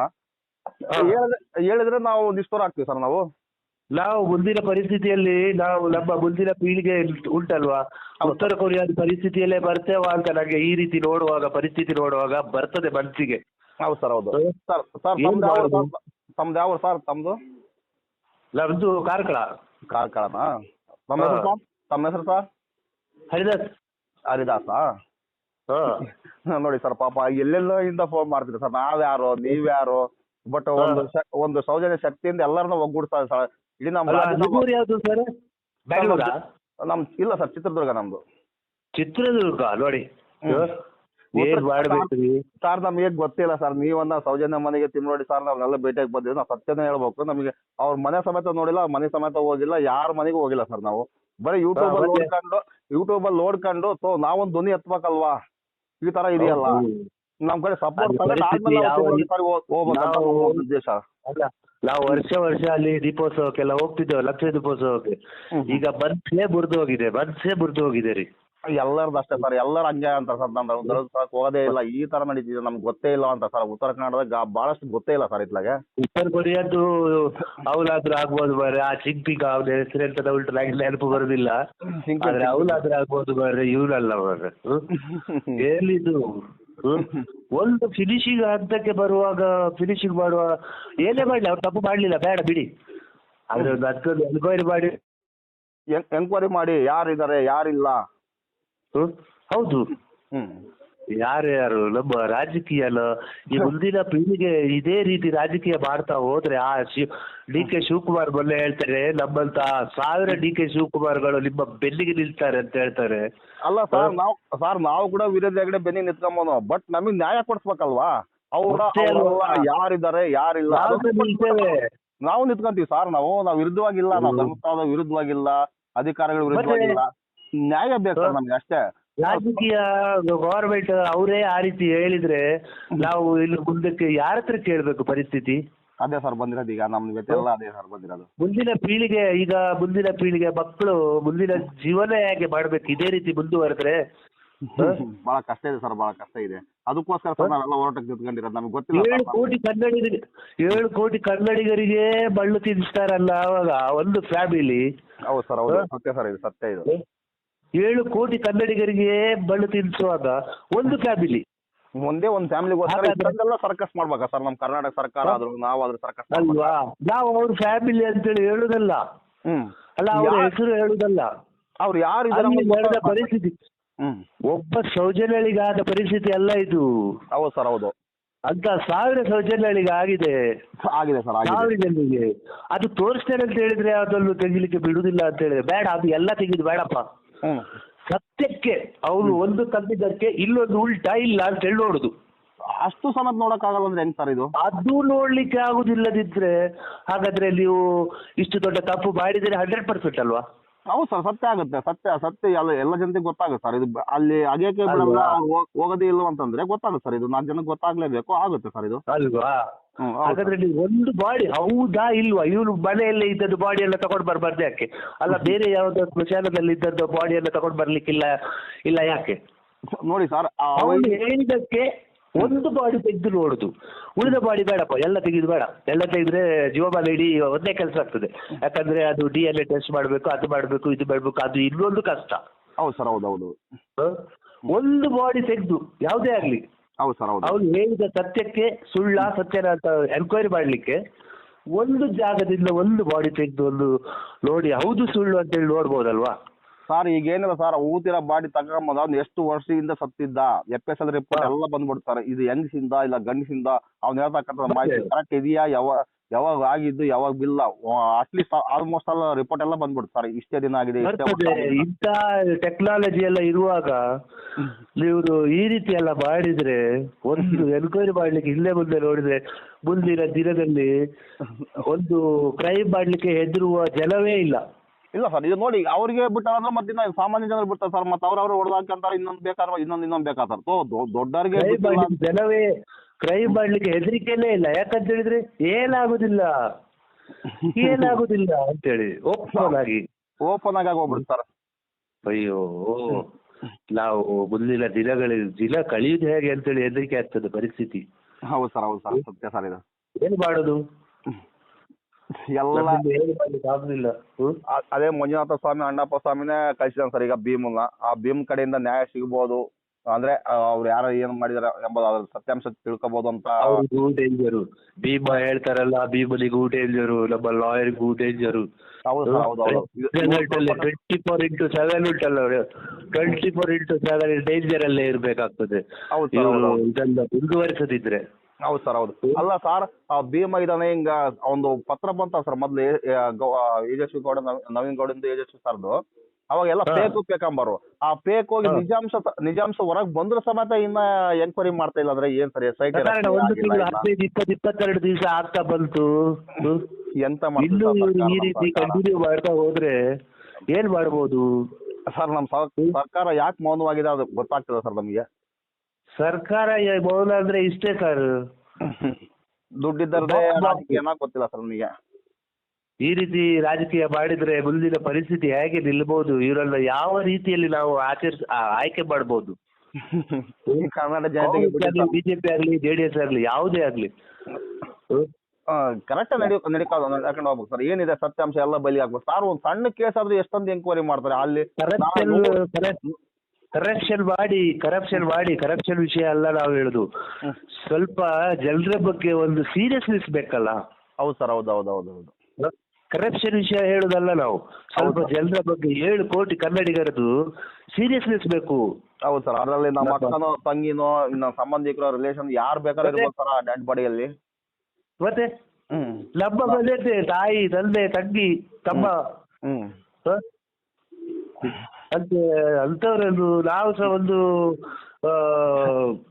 ಹೇಳಿದ್ರೆ ಹೇಳಿದ್ರೆ ನಾವು ನಿಷ್ಠುರ ಆಗ್ತೀವಿ ಸರ್ ನಾವು. ನಾವು ಮುಂದಿನ ಪರಿಸ್ಥಿತಿಯಲ್ಲಿ ನಾವು ನಮ್ಮ ಮುಂದಿನ ಪೀಳಿಗೆ ಉಂಟಲ್ವಾ? ಉತ್ತರ ಕೊರಿಯಾದ ಪರಿಸ್ಥಿತಿಯಲ್ಲೇ ಬರ್ತೇವಾ ಅಂತ ನನಗೆ ಈ ರೀತಿ ನೋಡುವಾಗ ಪರಿಸ್ಥಿತಿ ನೋಡುವಾಗ ಬರ್ತದೆ ಮನಸ್ಸಿಗೆ. ಹೌದು ಸರ್ ಹೌದು. ಸರ್? ತಮ್ದು ಯಾವ ಸರ್? ತಮ್ದು? ನಮ್ದು ಕಾರ್ಕಳ. ಕಾರ್ಕಳನಾ? ತಮ್ಮ ಹೆಸರು. ಸರ್ ತಮ್ಮ ಹೆಸರು ಸರ್ ಹರಿದಾಸ್. ಹರಿದಾಸ? ಹಾ. ನೋಡಿ ಸರ್ ಪಾಪ ಎಲ್ಲೆಲ್ಲೋ ಇಂದ ಫೋನ್ ಮಾಡ್ತೀರಿ ಸರ್. ನಾವ್ಯಾರು ನೀವ್ಯಾರು ಬಟ್ ಒಂದು ಶ- ಒಂದು ಸೌಜನ್ಯ ಶಕ್ತಿಯಿಂದ ಎಲ್ಲರನ್ನ ಒಗ್ಗೂಡ್ತಾರೆ ಸರ್. ಇಡೀ ನಮ್ಮ ಅಲ್ಲ ರಾಜ್ಯ ನಿಮ್ಮೂರು ಯಾವ್ದು ಸರ್? ಬೆಂಗಳೂರಾ ನಮ್ ಇಲ್ಲ ಸರ್ ಚಿತ್ರದುರ್ಗ ನಮ್ದು. ಚಿತ್ರದುರ್ಗ ನೋಡಿ. ಹ್ಮ್. ಏನ್ ಮಾಡ್ಬೇಕ್ರಿ ಸರ್ ನಮಗೆ ಗೊತ್ತಿಲ್ಲ ಸರ್ ನೀವನ್ನ ಸೌಜನ್ಯ ಮನೆಗೆ ತಿನ್ ನೋಡಿ ಸರ್ ನಾವೆಲ್ಲ ಭೇಟಿಯಾಗಿ ಬಂದಿವಿ ನಾವು ಸತ್ಯನೇ ಹೇಳ್ಬೇಕು. ನಮಗೆ ಅವ್ರ ಮನೆ ಸಮೇತ ನೋಡಿಲ್ಲ ಮನೆ ಸಮೇತ ಹೋಗಿಲ್ಲ ಯಾರ ಮನೆಗೂ ಹೋಗಿಲ್ಲ ಸರ್ ನಾವು. ಬರೀ ಯೂಟ್ಯೂಬ್ ಅಲ್ಲಿ? ನೋಡ್ಕೊಂಡು ಯೂಟ್ಯೂಬ್ ಅಲ್ಲಿ ನೋಡ್ಕೊಂಡು ಸೊ ನಾವೊಂದ್ ಧ್ವನಿ ಎತ್ಬೇಕಲ್ವಾ? ಈ ತರ ಇದೆಯಲ್ಲ. ನಮ್ ಕಡೆ ಸಪೋರ್ಟ್ ಉದ್ದೇಶ. ನಾವು ವರ್ಷ ವರ್ಷ ಅಲ್ಲಿ ದೀಪೋತ್ಸವಕ್ಕೆಲ್ಲ ಹೋಗ್ತಿದ್ದೇವೆ ಲಕ್ಷ ದೀಪೋತ್ಸವಕ್ಕೆ. ಈಗ ಬನ್ಸೇ ಬುರ್ದು ಹೋಗಿದೆ ಬನ್ಸೇ ಬುರ್ದು ಹೋಗಿದೆ ರೀ. ಎಲ್ಲರದ್ದು ಅಷ್ಟೇ ಸರ್ ಎಲ್ಲರ ಹಂಗೆ ಅಂತ ಸರ್ ನಾನು ಧರ್ಮಸ್ಥಳಕ್ಕೆ ಹೋಗೋದೇ ಇಲ್ಲ ಈ ತರ ನಡೀತಿದೆ ನಮ್ಗೆ ಗೊತ್ತೇ ಇಲ್ಲ ಅಂತ ಸರ್. ಉತ್ತರ ಕನ್ನಡದಾಗ ಬಹಳಷ್ಟು ಗೊತ್ತೇ ಇಲ್ಲ ಸರ್ ಇತ್ಲಾಗೆ. ಉತ್ತರ ಕೊರಿಯಾದ್ದು ಅವಲಾದ್ರೂ ಆಗ್ಬೋದು ಬರ್ರಿ ಆ ಚಿಂಪಿಗ ಅವ್ರ ಹೆಸರು ಅಂತ ನಂಗೆ ನೆನಪು ಬರುದಿಲ್ಲ. ಆದ್ರೆ ಅವಲಾದ್ರೂ ಆಗ್ಬೋದು ಬರ್ರಿ ಇವ್ರಲ್ಲ ಬರ್ರಿ ಒಂದು ಫಿನಿಶಿಂಗ್ ಹಂತಕ್ಕೆ ಬರುವಾಗ ಫಿನಿಶಿಂಗ್ ಮಾಡುವ ಏನೇ ಮಾಡ್ಲಿ ಅವ್ರು ತಪ್ಪು ಮಾಡ್ಲಿಲ್ಲ ಬೇಡ ಬಿಡಿ. ಆದ್ರೆ ಒಂದು ಅದಕ್ಕೊಂದು ಎನ್ಕ್ವೈರಿ ಮಾಡಿ. ಎನ್ಕ್ವೈರಿ ಮಾಡಿ ಯಾರಿದ್ದಾರೆ ಯಾರಿಲ್ಲ? ಹ್ಮ್? ಹೌದು. ಹ್ಮ್ ಯಾರು ಯಾರು ನಮ್ಮ ರಾಜಕೀಯನ ಈ ಮುಂದಿನ ಪೀಳಿಗೆ ಇದೇ ರೀತಿ ರಾಜಕೀಯ ಮಾಡ್ತಾ ಹೋದ್ರೆ ಆ ಶಿವ್ ಡಿ ಕೆ ಶಿವಕುಮಾರ್ ಮೊನ್ನೆ ಹೇಳ್ತಾರೆ ನಮ್ಮಂತ ಸಾವಿರ ಡಿ ಕೆ ಶಿವಕುಮಾರ್ಗಳು ನಿಮ್ಮ ಬೆನ್ನಿಗೆ ನಿಲ್ತಾರೆ ಅಂತ ಹೇಳ್ತಾರೆ. ಅಲ್ಲ ಸರ್ ನಾವು ಸರ್ ನಾವು ಕೂಡ ವಿರೋಧಿ ಕಡೆ ಬೆನ್ನಿ ನಿಂತ್ಕೊಂಬೋದು. ಬಟ್ ನಮಗ್ ನ್ಯಾಯ ಕೊಡ್ಸ್ಬೇಕಲ್ವಾ? ಅವ್ರ? ಯಾರಿದ್ದಾರೆ ಯಾರಿಲ್ಲ ನಾವು ನಿಂತ್ಕೊಂತೀವಿ ಸರ್ ನಾವು ನಾವು ವಿರುದ್ಧವಾಗಿಲ್ಲ ನಾವು. ಧರ್ಮಸ್ಥಳದ ವಿರುದ್ಧವಾಗಿಲ್ಲ ಅಧಿಕಾರಿಗಳ ವಿರುದ್ಧವಾಗಿಲ್ಲ. ನ್ಯಾಯ ಬೇಕು ಸರ್ ನಮ್ಗೆ ಅಷ್ಟೇ. ರಾಜಕೀಯ ಗವರ್ಮೆಂಟ್ ಅವರೇ ಆ ರೀತಿ ಹೇಳಿದ್ರೆ ನಾವು ಇಲ್ಲಿ ಮುಂದಕ್ಕೆ ಯಾರ ಹತ್ರ ಕೇಳಬೇಕು ಪರಿಸ್ಥಿತಿ? ಅದೇ ಸರ್ ಬಂದಿರೋದು ಈಗ ನಮ್ ಜೊತೆ ಎಲ್ಲ ಅದೇ ಸರ್ ಬಂದಿರೋದು. ಮುಂದಿನ ಪೀಳಿಗೆ ಈಗ ಮುಂದಿನ ಪೀಳಿಗೆ ಮಕ್ಕಳು ಮುಂದಿನ ಜೀವನ ಹೇಗೆ ಮಾಡ್ಬೇಕು? ಇದೇ ರೀತಿ ಮುಂದುವರೆದ್ರೆ ಬಹಳ ಕಷ್ಟ ಇದೆ ಸರ್ ಬಹಳ ಕಷ್ಟ ಇದೆ. ಅದಕ್ಕೋಸ್ಕರ ಸರ್ ನಾವೆಲ್ಲ ಹೋರಾಟಕ್ಕೆ ನಿಂತ್ಕೊಂಡಿರೋದು. ನಮ್ಗೆ ಗೊತ್ತಿಲ್ಲ ಏಳು ಕೋಟಿ ಕನ್ನಡಿಗರಿಗೆ ಏಳು ಕೋಟಿ ಕನ್ನಡಿಗರಿಗೆ ಬಳ್ಳು ತಿನ್ಸ್ತಾರಲ್ಲ ಅವಾಗ ಒಂದು ಫ್ಯಾಮಿಲಿ ಹೌದು ಸರ್ ಹೌದು. ಸತ್ಯ ಸರ್ ಇದು ಸತ್ಯ ಇದು. ಏಳು ಕೋಟಿ ಕನ್ನಡಿಗರಿಗೆ ಬಳ್ಳು ತಿನ್ನಿಸುವಾಗ ಒಂದು ಫ್ಯಾಮಿಲಿ. ಒಂದೇ ಒಂದು ಫ್ಯಾಮಿಲಿಗೋಸ್ಕರ ಇಷ್ಟೊಂದೆಲ್ಲ ಸರ್ಕಸ್ ಮಾಡ್ಬೇಕಾ ಸರ್? ನಮ್ಮ ಕರ್ನಾಟಕ ಸರ್ಕಾರ ಆದ್ರೂ ನಾವು ಆದ್ರೂ ಸರ್ಕಸ್ ಅಲ್ವಾ? ನಾವು ಅವ್ರ ಫ್ಯಾಮಿಲಿ ಅಂತೇಳಿ ಹೇಳುದಲ್ಲ. ಅಲ್ಲ ಅವ್ರ ಹೆಸರು ಹೇಳುದಲ್ಲ. ಅವ್ರು ಯಾರು ನಡೆದ ಪರಿಸ್ಥಿತಿ. ಒಬ್ಬ ಸೌಜನ್ಯಳಿಗಾದ ಪರಿಸ್ಥಿತಿ ಅಲ್ಲ ಇದು. ಹೌದು ಸರ್ ಹೌದು. ಅಂತ ಸಾವಿರ ಸೌಜನ್ಯಳಿಗೆ ಆಗಿದೆ. ಆಗಿದೆ ಸರ್ ಸಾವಿರ ಜನರಿಗೆ. ಅದು ತೋರಿಸ್ತೇನೆ ಅಂತ ಹೇಳಿದ್ರೆ ಅದನ್ನು ತೆಗಿಲಿಕ್ಕೆ ಬಿಡುದಿಲ್ಲ ಅಂತ ಹೇಳಿದ್ರೆ. ಬೇಡ ಅದು ಎಲ್ಲ ತೆಗೆದು ಬೇಡಪ್ಪ. ಹ್ಮ್ ಸತ್ಯಕ್ಕೆ ಅವನು ಒಂದು ತಂದಿದ್ದಕ್ಕೆ ಇಲ್ಲೊಂದು ಉಲ್ಟಾ ಇಲ್ಲ ಅಂತ ಹೇಳಿ ನೋಡುದು. ಅಷ್ಟು ಸಮೇತ ನೋಡಕ್ಕಾಗಲ್ಲ ಅಂದ್ರೆ ಹೆಂಗ್ ಸರ್ ಇದು? ಅದು ನೋಡ್ಲಿಕ್ಕೆ ಆಗುದಿಲ್ಲದಿದ್ರೆ ಹಾಗಾದ್ರೆ ನೀವು ಇಷ್ಟು ದೊಡ್ಡ ತಪ್ಪು ಮಾಡಿದ್ರೆ ಹಂಡ್ರೆಡ್ ಪರ್ಸೆಂಟ್ ಅಲ್ವಾ? ಹೌದು ಸರ್ ಸತ್ಯ ಆಗುತ್ತೆ. ಸತ್ಯ ಸತ್ಯ ಎಲ್ಲ ಎಲ್ಲ ಜನತೆಗೆ ಗೊತ್ತಾಗುತ್ತೆ ಸರ್ ಇದು ಬ- ಅಲ್ಲಿ ಅಗೇಕೆ ಅಲ್ವಾ? ಹೋಗೋದೇ ಇಲ್ಲ ಅಂತಂದ್ರೆ ಗೊತ್ತಾಗುತ್ತೆ ಸರ್ ಇದು ನಾಲ್ಕು ಜನಕ್ಕೆ ಗೊತ್ತಾಗ್ಲೇಬೇಕು ಆಗುತ್ತೆ ಸರ್ ಇದು. ಅಲ್ವಾ? ಹಾಗಾದ್ರೆ ನೀವು ಒಂದು ಬಾಡಿ ಹೌದಾ ಇಲ್ವಾ? ಇವನು ಮನೆಯಲ್ಲೇ ಇದ್ದದ್ದು ಬಾಡಿ ಎಲ್ಲ ತಗೊಂಡು ಬರ್ಬಾರ್ದು ಯಾಕೆ? ಅಲ್ಲ ಬೇರೆ ಯಾವ್ದೋ ಸ್ಮಶಾನದಲ್ಲಿ ಇದ್ದದ್ದು ಬಾಡಿ ಎಲ್ಲ ತಗೊಂಡು ಬರ್ಲಿಕ್ಕಿಲ್ಲ ಇಲ್ಲ ಯಾಕೆ? ನೋಡಿ ಸರ್ ಅವನು ಹೇಳಿದಕ್ಕೆ ಒಂದು ಬಾಡಿ ತೆಗೆದು ನೋಡುದು. ಉಳಿದ ಬಾಡಿ ಬೇಡಪ್ಪ ಎಲ್ಲ ತೆಗೆದು ಬೇಡ. ಎಲ್ಲ ತೆಗೆದ್ರೆ ಜೀವಮಾನ ಇಡೀ ಒಂದೇ ಕೆಲಸ ಆಗ್ತದೆ. ಯಾಕಂದ್ರೆ ಅದು ಡಿ ಎಲ್ ಎ ಟೆಸ್ಟ್ ಮಾಡಬೇಕು ಅದು ಮಾಡಬೇಕು ಇದು ಮಾಡ್ಬೇಕು ಅದು ಇನ್ನೊಂದು ಕಷ್ಟ. ಹೌದು ಸರ್ ಹೌದು ಹೌದು? ಒಂದು ಬಾಡಿ ತೆಗೆದು ಯಾವುದೇ ಆಗ್ಲಿ. ಹೌದು ಸರ್ ಹೌದು. ಅವನು ಹೇಳಿದ ಸತ್ಯಕ್ಕೆ ಸುಳ್ಳ ಸತ್ಯನ ಅಂತ ಎನ್ಕ್ವೈರಿ ಮಾಡ್ಲಿಕ್ಕೆ ಒಂದು ಜಾಗದಿಂದ ಒಂದು ಬಾಡಿ ತೆಗೆದು ಒಂದು ನೋಡಿ ಹೌದು ಸುಳ್ಳು ಅಂತ ಹೇಳಿ ನೋಡ್ಬೋದಲ್ವಾ? ಸರ್ ಈಗ ಏನಿಲ್ಲ ಸರ್ ಊತಿರೋ ಬಾಡಿ ತಗೊಂಬಂದ ಅವ್ನು ಎಷ್ಟು ವರ್ಷದಿಂದ ಸತ್ತಿದ್ದ? ಎಫ್ ಎಸ್ ಎಲ್ ರಿಪೋರ್ಟ್ ಎಲ್ಲ ಬಂದ್ಬಿಡ್ತಾರೆ ಇದು ಹೆಂಗಸಿಂದ ಇಲ್ಲ ಗಂಡಸಿಂದ? ಅವ್ನು ಹೇಳ್ತಕ್ಕಂಥ? ಮಾಹಿತಿ ಕರೆಕ್ಟ್ ಇದೆಯಾ? ಯಾವಾಗ ಯಾವಾಗ ಆಗಿದ್ದು ಯಾವಾಗ ಬಿಲ್ಲ at least almost all report ಎಲ್ಲ ಇಷ್ಟೇ ದಿನ ಆಗಿದೆ ಇಷ್ಟೇ ಬರ್ತದೆ. ಆಗಿದೆ. ಇಂಥ ಟೆಕ್ನಾಲಜಿ ಎಲ್ಲ ಇರುವಾಗ ನೀವು ಈ ರೀತಿ ಎಲ್ಲ ಮಾಡಿದ್ರೆ ಒಂದು ಎನ್ಕ್ವೈರಿ ಮಾಡ್ಲಿಕ್ಕೆ ಹಿಂದೆ ಮುಂದೆ ನೋಡಿದ್ರೆ ಮುಂದಿನ ದಿನದಲ್ಲಿ ಒಂದು ಕ್ರೈಮ್ ಮಾಡ್ಲಿಕ್ಕೆ ಹೆದರುವ ಜನವೇ ಇಲ್ಲ. ಇಲ್ಲ ಸರ್ ಇದು ನೋಡಿ ಅವ್ರಿಗೆ ಬಿಟ್ಟಾರಂದ್ರೆ ಮತ್ತೆ ಇನ್ನ ಸಾಮಾನ್ಯ ಜನರು ಬಿಡ್ತಾರೆ ಸರ್. ಮತ್ತೆ ಅವ್ರವ್ರು ಹೊಡೆದಾಕಂತಾರೆ ಇನ್ನೊಂದು ಬೇಕಾದ್ರೆ ಇನ್ನೊಂದು ಇನ್ನೊಂದು ಬೇಕಾ ಸರ್? ದೊಡ್ಡವ್ರಿಗೆ ಜನವೇ ಕ್ರೈ ಮಾಡ್ಲಿಕ್ಕೆ ಹೆದರಿಕೆನೇ ಇಲ್ಲ. ಯಾಕಂತ ಹೇಳಿದ್ರೆ ಏನಾಗುದಿಲ್ಲ? ಏನಾಗುದಿಲ್ಲ ಅಂತೇಳಿ. ಓಪನ್ ಆಗಿ. ಓಪನ್ ಆಗಿ ಹೋಗ್ಬಿಡ್ತಾರೆ ಅಯ್ಯೋ ನಾವು ಮುಂದಿನ ದಿನಗಳಲ್ಲಿ ದಿನ ಕಳಿಯುದು ಹೇಗೆ ಅಂತೇಳಿ ಹೆದರಿಕೆ ಆಗ್ತದೆ ಪರಿಸ್ಥಿತಿ. ಹೌದು ಸರ್ ಹೌದು ಸರ್ ಸತ್ಯ ಸರ್ ಇದು. ಏನು ಮಾಡೋದು? ಎಲ್ಲ ಅದೇ ಮಂಜುನಾಥ ಸ್ವಾಮಿ ಅಣ್ಣಪ್ಪ ಸ್ವಾಮಿನೇ ಕಳ್ಸಿದಾನೆ ಸರ್ ಈಗ ಭೀಮನ್ನ ಆ ಭೀಮ್ ಕಡೆಯಿಂದ ನ್ಯಾಯ ಸಿಗ್ಬೋದು. ಅಂದ್ರೆ ಅವ್ರು ಯಾರು ಏನ್ ಮಾಡಿದಾರೆ ಎಂಬುದು ಅದ್ರ ಸತ್ಯಾಂಶ ತಿಳ್ಕೊಬಹುದು ಅಂತ. ಅವ್ರಿಗೂ ಡೇಂಜರು ಭೀಮ ಹೇಳ್ತಾರಲ್ಲ ಭೀಮನಿಗೂ ಡೇಂಜರು ನಮ್ಮ ಲಾಯರ್ಗೂ ಡೇಂಜರು ಹೌದು ಹೌದು ಹೌದು. ಇದು- ಟ್ವೆಂಟಿ ಫೋರ್ ಇಂಟು ಸೆವೆನ್ ಉಂಟಲ್ಲ twenty four into seven danger ಅಲ್ಲೇ ಇರ್ಬೇಕಾಗ್ತದೆ. ಹೌದು ಸರ್ ಇವರು ಹೌದು ಇದನ್ನ ಮುಂದುವರಿಸದಿದ್ರೆ. ಹೌದು ಸರ್ ಹೌದು. ಅಲ್ಲ ಸರ್ ಆ ಭೀಮ ಇದಾನೆ ಹಿಂಗ ಒಂದು ಪತ್ರ ಬಂತ ಸರ್ ಮೊದ್ಲು ಯಶಸ್ವಿ ಗೌಡ ನವ- ನವೀನ್ ಗೌಡ ಯಶಸ್ವಿ ಸರ್ದು. ಅವಾಗ ಎಲ್ಲ. ಫೇಕ್ ಪೇಕಂಬರು. ಆ ಫೇಕ್ ಹೋಗಿ. ನಿಜಾಂಶ ನಿಜಾಂಶ ಹೊರಗ್ ಬಂದ್ರ ಸಮೇತ ಇನ್ನ ಎನ್ಕ್ವೈರಿ ಮಾಡ್ತಾ ಇಲ್ಲ ಅಂದ್ರೆ ಏನ್ ಸರಿ ಸೈಟ್ ಇಪ್ಪತ್ತೆರಡು ದಿವಸ ಆಗ್ತಾ ಬಂತು? ಎಂತ ಈ ರೀತಿ ಕಂಟಿನ್ಯೂ ಮಾಡ್ತಾ ಹೋದ್ರೆ ಏನ್ ಮಾಡ್ಬೋದು? ಸರ್ ನಮ್ ಸರ್ಕಾರ ಯಾಕೆ ಮೌನವಾಗಿದೆ ಅದು ಗೊತ್ತಾಗ್ತದ ಸರ್ ನಮಗೆ. ಸರ್ಕಾರ ಬೌಲಾದ್ರೆ ಇಷ್ಟೇ ಸರ್ ದುಡ್ಡಿದ್ದರದೇ ಏನೋ. ಗೊತ್ತಿಲ್ಲ ಸರ್ ನನಗೆ ಈ ರೀತಿ ರಾಜಕೀಯ ಮಾಡಿದ್ರೆ ಮುಂದಿನ ಪರಿಸ್ಥಿತಿ ಹೇಗೆ ನಿಲ್ಬಹುದು ಇವರನ್ನ ಯಾವ ರೀತಿಯಲ್ಲಿ ನಾವು ಆಚರಿಸ ಆಯ್ಕೆ ಮಾಡಬಹುದು ಕರ್ನಾಟಕ ಜನತೆಗೆ ಬಿಜೆಪಿ ಆಗ್ಲಿ ಜೆಡಿಎಸ್ ಆಗ್ಲಿ ಯಾವುದೇ ಆಗ್ಲಿ? ಕರೆಕ್ಟ್ ನಡಿ ನಡಿಕಾದ ನಡ್ಕೊಂಡು ಹೋಗ್ಬೇಕು ಸರ್. ಏನಿದೆ ಸತ್ಯಾಂಶ ಎಲ್ಲ ಬಲಿ ಆಗ್ಬೇಕು. ಸರ್ ಒಂದು ಸಣ್ಣ ಕೇಸ್ ಆದ್ರೆ ಎಷ್ಟೊಂದು ಎಂಕ್ವೈರಿ ಮಾಡ್ತಾರೆ. ಅಲ್ಲಿ ಕರಪ್ಷನ್ ಮಾಡಿ ಕರಪ್ಷನ್ ಮಾಡಿ ಕರಪ್ಷನ್ ವಿಷಯ ಅಲ್ಲ ನಾವು ಹೇಳುದು. ಸ್ವಲ್ಪ ಜನರ ಬಗ್ಗೆ ಒಂದು ಸೀರಿಯಸ್ನೆಸ್ ಬೇಕಲ್ಲ? ಹೌದು ಸರ್ ಹೌದು ಹೌದು ಹೌದು ಹೌದು. ಕರಪ್ಷನ್ ವಿಷಯ ಹೇಳುದಲ್ಲ ನಾವು. ಸ್ವಲ್ಪ ಜನರ ಬಗ್ಗೆ ಏಳು ಕೋಟಿ ಕನ್ನಡಿಗರದು ಸೀರಿಯಸ್ನೆಸ್ ಬೇಕು. ಹೌದು ಸರ್ ಅದರಲ್ಲಿ ನಮ್ಮ ಅಕ್ಕನೋ ತಂಗಿನೋ ನಮ್ಮ ಸಂಬಂಧಿಕರ ರಿಲೇಷನ್ ಯಾರು ಬೇಕಾದ್ರೆ ಇರಬಹುದು ಇರ್ಬೋದು ಸರ್ ಡೆಡ್ ಬಾಡಿಯಲ್ಲಿ ಮತ್ತೆ? ಹ್ಮ್. ನಮ್ಮ ಮನೆಯದ್ದೇ ತಾಯಿ ತಂದೆ ತಂಗಿ ತಮ್ಮ. ಹ್ಮ್? ಅಂತೆ ಅಂತವರನ್ನು ನಾವು ಸಹ ಒಂದು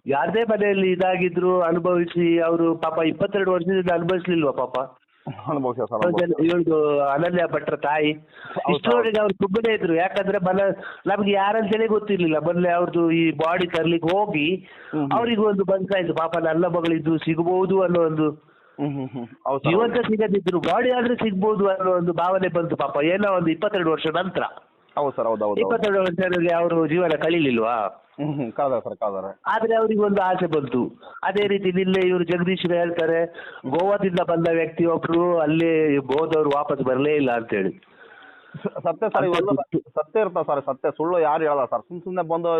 ಯಾರದೇ ಮನೆಯಲ್ಲಿ ಇದಾಗಿದ್ರು ಅನುಭವಿಸಿ ಅವರು ಪಾಪ ಇಪ್ಪತ್ತೆರಡು ವರ್ಷದಿಂದ ಅನುಭವಿಸ್ಲಿಲ್ವಾ ಪಾಪ? ಅನುಭವಿಸ. ಇವಳು ಅನನ್ಯ ಭಟ್ರ ತಾಯಿ. ಇಷ್ಟೋರಿಗೆ ಇಷ್ಟರವರೆಗೆ ಅವ್ರು ಸುಮ್ಮನೆ ಇದ್ರು. ಯಾಕಂದ್ರೆ ಮನ ನಮ್ಗೆ ಯಾರಂತೇಳಿ ಗೊತ್ತಿರ್ಲಿಲ್ಲ. ಮೊನ್ನೆ ಅವ್ರದ್ದು ಈ ಬಾಡಿ ತರ್ಲಿಕ್ಕೆ ಹೋಗಿ. ಅವರಿಗೂ ಒಂದು ಮನ್ಸಾಯ್ತು ಪಾಪ ನನ್ನ ಮಗಳಿದ್ದು ಸಿಗಬಹುದು ಅನ್ನೋ ಒಂದು ಜೀವಂತ ಸಿಗದಿದ್ರು. ಬಾಡಿ ಆದ್ರೆ ಸಿಗ್ಬೋದು ಅನ್ನೋ ಒಂದು ಭಾವನೆ ಬಂತು ಪಾಪ. ಏನೋ ಒಂದು ಇಪ್ಪತ್ತೆರಡು ವರ್ಷ ನಂತರ. ಹೌದು ಸರ್ ಹೌದು ಹೌದು ಇಪ್ಪತ್ತೆರಡು ವರ್ಷದಲ್ಲಿ ಅವರು ಜೀವನ ಕಳೀಲಿಲ್ವಾ? ಹ್ಮ್ ಹ್ಮ್ ಕಳ್ದಾರೆ ಸರ್ ಕಳ್ದಾರೆ ಆದ್ರೆ ಅವರಿಗೆ ಒಂದು ಆಸೆ ಬಂತು. ಅದೇ ರೀತಿ ನಿನ್ನೆ ಇವರು ಜಗದೀಶ್ ಹೇಳ್ತಾರೆ ಗೋವಾದಿಂದ ಬಂದ ವ್ಯಕ್ತಿಯೊಬ್ರು ಅಲ್ಲಿ ಹೋದವ್ರು ವಾಪಸ್ ಬರಲೇ ಇಲ್ಲ ಅಂತೇಳಿ. ಸತ್ಯ ಸರ್ ಇವೆಲ್ಲ ಸತ್ಯ ಇರ್ತಾವ ಸರ್ ಸತ್ಯ. ಸುಳ್ಳು ಯಾರು ಹೇಳಲ್ಲ ಸರ್. ಸುಮ್ ಸುಮ್ನೆ ಬಂದು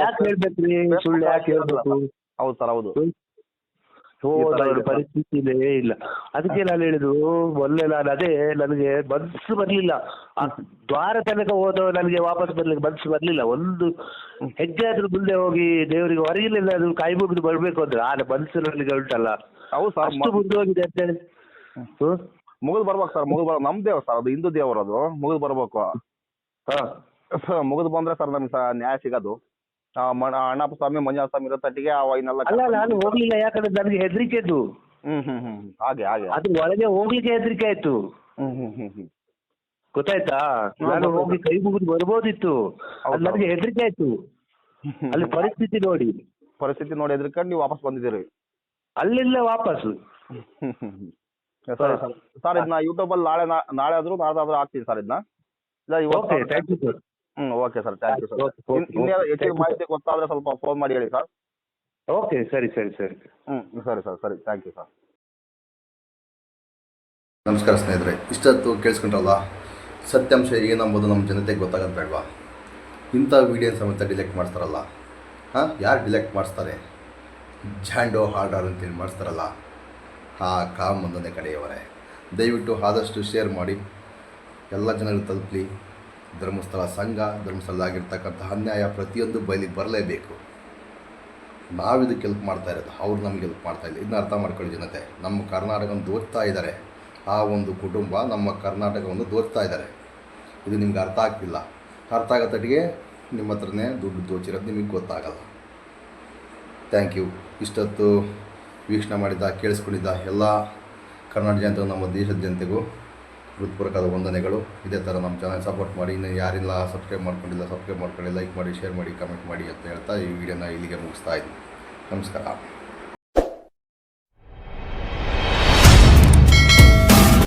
ಯಾಕೆ ಹೇಳ್ಬೇಕ್ರಿ ಸುಳ್ಳು ಯಾಕೆ ಹೇಳ್ಬೇಕು ಹೌದು ಸರ್ ಹೌದು. ಸರ್. ಪರಿಸ್ಥಿತಿನೇ ಇಲ್ಲ. ಅದಕ್ಕೆ ನಾನು ಹೇಳಿದ್ರು ಮೊನ್ನೆ ನಾನು ಅದೇ ನನಗೆ ಮನ್ಸು ಬರಲಿಲ್ಲ. ಆ ದ್ವಾರ ತನಕ ಹೋದವ ನನಗೆ ವಾಪಸ್ ಬರ್ಲಿಕ್ಕೆ ಮನ್ಸು ಬರಲಿಲ್ಲ. ಒಂದು ಹೆಜ್ಜೆ ಆದ್ರೂ ಮುಂದೆ ಹೋಗಿ ದೇವರಿಗೆ ಹೊರಗಿಲ್ಲ ಅದು ಕೈ ಮುಗಿದು ಬರ್ಬೇಕು ಅಂದ್ರೆ. ಆ ಬಸ್ ನನಗೆ ಉಂಟಲ್ಲ. ಹೌದು ಸರ್ ಅಷ್ಟು ಮುಂದೆ ಹೋಗಿದೆ ಅಂತ ಹೇಳಿ. ಮುಗಿದು ಬರ್ಬೇಕು ಸರ್ ಮುಗಿದು ಬರ್ ನಮ್ ದೇವ್ರು ಸರ್ ಅದು ಹಿಂದೂ ದೇವ್ರು ಅದು. ಮುಗಿದು ಬರ್ಬೇಕು. ಹಾ. ಮುಗಿದು ಬಂದ್ರೆ ಸರ್ ನಮ್ಗೆ ನ್ಯಾಯ ಸಿಗೋದು. ಆ, ಮಣ- ಆ ಅಣ್ಣಪ್ಪ ಸ್ವಾಮಿ ಮಂಜುನಾಥ ಸ್ವಾಮಿ ಇರೋ ತಟ್ಟಿಗೆ ಅಲ್ಲ ನಾನು ಹೋಗ್ಲಿಲ್ಲ ಯಾಕಂದ್ರೆ ನನಗೆ ಹೆದರಿಕೆ ಇದ್ದು. ಹ್ಮ್ ಹ್ಮ್ ಹ್ಮ್ ಹಾಗೆ ಹಾಗೆ ಅದು ಒಳಗೆ ಹೋಗ್ಲಿಕ್ಕೆ ಹೆದರಿಕೆ ಆಯ್ತು. ಹ್ಮ್ ಹ್ಮ್ ಹ್ಮ್ ಹ್ಮ್. ಗೊತ್ತಾಯ್ತಾ? ನಾನು ಗೊತ್ತಾಯ್ತು. ಹೋಗಿ ಕೈ ಮುಗಿದು ಬರ್ಬೋದಿತ್ತು. ಅದು ಹೌದು. ನನಗೆ ಹೆದರಿಕೆ ಆಯ್ತು. ಹ್ಮ್. ಅಲ್ಲಿ ಪರಿಸ್ಥಿತಿ ನೋಡಿ. ಪರಿಸ್ಥಿತಿ ನೋಡಿ ಎದ್ರಿಕೊಂಡು ನೀವು ವಾಪಸ್ ಬಂದಿದ್ದೀರಿ. ಅಲ್ಲಿಲ್ಲ ವಾಪಸ್. ಹ್ಮ್ ಹ್ಮ್ ಹ್ಮ್. ಸರಿ ಸರ್ ಸರ್. ಇದನ್ನ ಯೂಟ್ಯೂಬ್ ಅಲ್ಲಿ ನಾಳೆ ನಾ- ನಾಳೆ ಆದ್ರೂ ನಾಡ್ದಾದ್ರೂ ಹಾಕ್ತೀನಿ ಸರ್ ಇದನ್ನ ಇಲ್ಲ ಓಕೆ ಇವತ್ತು thank you sir hmm okay sir thank you sir okay. ಹೆಚ್ಚಿಗೆ Thank ಮಾಹಿತಿ ಗೊತ್ತಾದ್ರೆ ಸ್ವಲ್ಪ ಫೋನ್ ಮಾಡಿ ಹೇಳಿ ಸರ್ ಓಕೆ ಸರಿ ಸರಿ ಸರಿ. ಹ್ಮ್ ಸರಿ ಸರ್ ಸರಿ ಥ್ಯಾಂಕ್ ಯು ಸರ್ ನಮಸ್ಕಾರ ಸ್ನೇಹಿತರೆ ಇಷ್ಟೊತ್ತು ಕೇಳಿಸ್ಕೊಂಡ್ರಲ್ಲ ಸತ್ಯಾಂಶ ಏನಂಬುದು ನಮ್ಮ ಜನತೆಗೆ ಗೊತ್ತಾಗೋದು ಬೇಡವಾ? ಇಂಥ ವೀಡಿಯೋ ಸಮೇತ ಡಿಲೆಕ್ಟ್ ಮಾಡ್ತಾರಲ್ಲ ಹಾಂ ಯಾರು ಡಿಲೆಕ್ಟ್ ಮಾಡಿಸ್ತಾರೆ? ಜಾಂಡೋ ಹಾರ್ಡರ್ ಅಂತೇಳಿ ಮಾಡಿಸ್ತಾರಲ್ಲ? ಆ ಕಾಮ್ ಒಂದನೇ ಕಡೆಯವರೇ. ದಯವಿಟ್ಟು ಆದಷ್ಟು ಶೇರ್ ಮಾಡಿ. ಎಲ್ಲ ಜನರಿಗೆ ತಲುಪಲಿ. ಧರ್ಮಸ್ಥಳ ಸಂಘ, ಧರ್ಮಸ್ಥಳದಾಗಿರ್ತಕ್ಕಂಥ ಅನ್ಯಾಯ ಪ್ರತಿಯೊಂದು ಬಯಲಿಗೆ ಬರಲೇಬೇಕು. ನಾವಿದಕ್ಕೆ ಹೆಲ್ಪ್ ಮಾಡ್ತಾ ಇರೋದು, ಅವ್ರು ನಮಗೆ ಹೆಲ್ಪ್ ಮಾಡ್ತಾ ಇಲ್ಲ. ಇದನ್ನ ಅರ್ಥ ಮಾಡ್ಕೊಳ್ಳಿ ಜನತೆ. ನಮ್ಮ ಕರ್ನಾಟಕವನ್ನು ದೋಚ್ತಾ ಇದ್ದಾರೆ. ಆ ಒಂದು ಕುಟುಂಬ ನಮ್ಮ ಕರ್ನಾಟಕವನ್ನು ದೋಚ್ತಾ ಇದ್ದಾರೆ. ಇದು ನಿಮ್ಗೆ ಅರ್ಥ ಆಗ್ತಿಲ್ಲ. ಅರ್ಥ ಆಗೋ ತಟ್ಟಿಗೆ ನಿಮ್ಮ ಹತ್ರನೇ ದುಡ್ಡು ದೋಚಿರೋದು ನಿಮಗೆ ಗೊತ್ತಾಗಲ್ಲ. ಥ್ಯಾಂಕ್ ಯು ಇಷ್ಟೊತ್ತು ವೀಕ್ಷಣೆ ಮಾಡಿದ್ದ ಕೇಳಿಸ್ಕೊಂಡಿದ್ದ ಎಲ್ಲ ಕರ್ನಾಟಕ ಜನತೆಗೂ, ನಮ್ಮ ದೇಶದ ಜನತೆಗೂ ಹೃತ್ಪೂರ್ವಕವಾದ ವಂದನೆಗಳು. ಇದೇ ಥರ ನಮ್ಮ ಚಾನಲ್ ಸಪೋರ್ಟ್ ಮಾಡಿ. ಇನ್ನು ಯಾರಿಲ್ಲ ಸಬ್ಸ್ಕ್ರೈಬ್ ಮಾಡ್ಕೊಂಡಿಲ್ಲ ಸಬ್ಸ್ಕ್ರೈಬ್ ಮಾಡ್ಕೊಳ್ಳಿ ಲೈಕ್ ಮಾಡಿ ಶೇರ್ ಮಾಡಿ ಕಮೆಂಟ್ ಮಾಡಿ ಅಂತ ಹೇಳ್ತಾ ಈ ವಿಡಿಯೋನ ಇಲ್ಲಿಗೆ ಮುಗಿಸ್ತಾ ಇದ್ದೀನಿ. ನಮಸ್ಕಾರ.